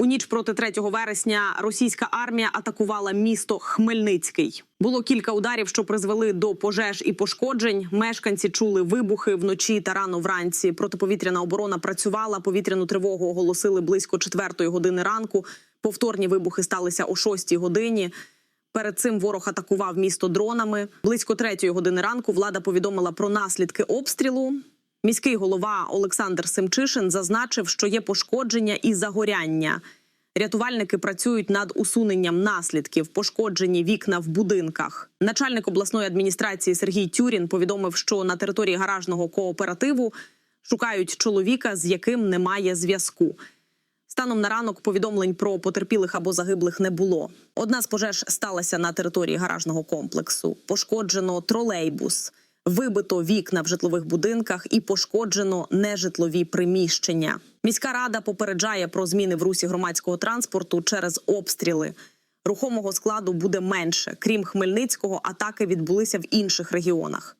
У ніч проти 3 вересня російська армія атакувала місто Хмельницький. Було кілька ударів, що призвели до пожеж і пошкоджень. Мешканці чули вибухи вночі та рано вранці. Протиповітряна оборона працювала. Повітряну тривогу оголосили близько 4 години ранку. Повторні вибухи сталися о 6 годині. Перед цим ворог атакував місто дронами. Близько третьої години ранку влада повідомила про наслідки обстрілу. Міський голова Олександр Семчишин зазначив, що є пошкодження і загоряння. Рятувальники працюють над усуненням наслідків, пошкоджені вікна в будинках. Начальник обласної адміністрації Сергій Тюрін повідомив, що на території гаражного кооперативу шукають чоловіка, з яким немає зв'язку. Станом на ранок повідомлень про потерпілих або загиблих не було. Одна з пожеж сталася на території гаражного комплексу. Пошкоджено тролейбус, вибито вікна в житлових будинках і пошкоджено нежитлові приміщення. Міська рада попереджає про зміни в русі громадського транспорту через обстріли. Рухомого складу буде менше. Крім Хмельницького, атаки відбулися в інших регіонах.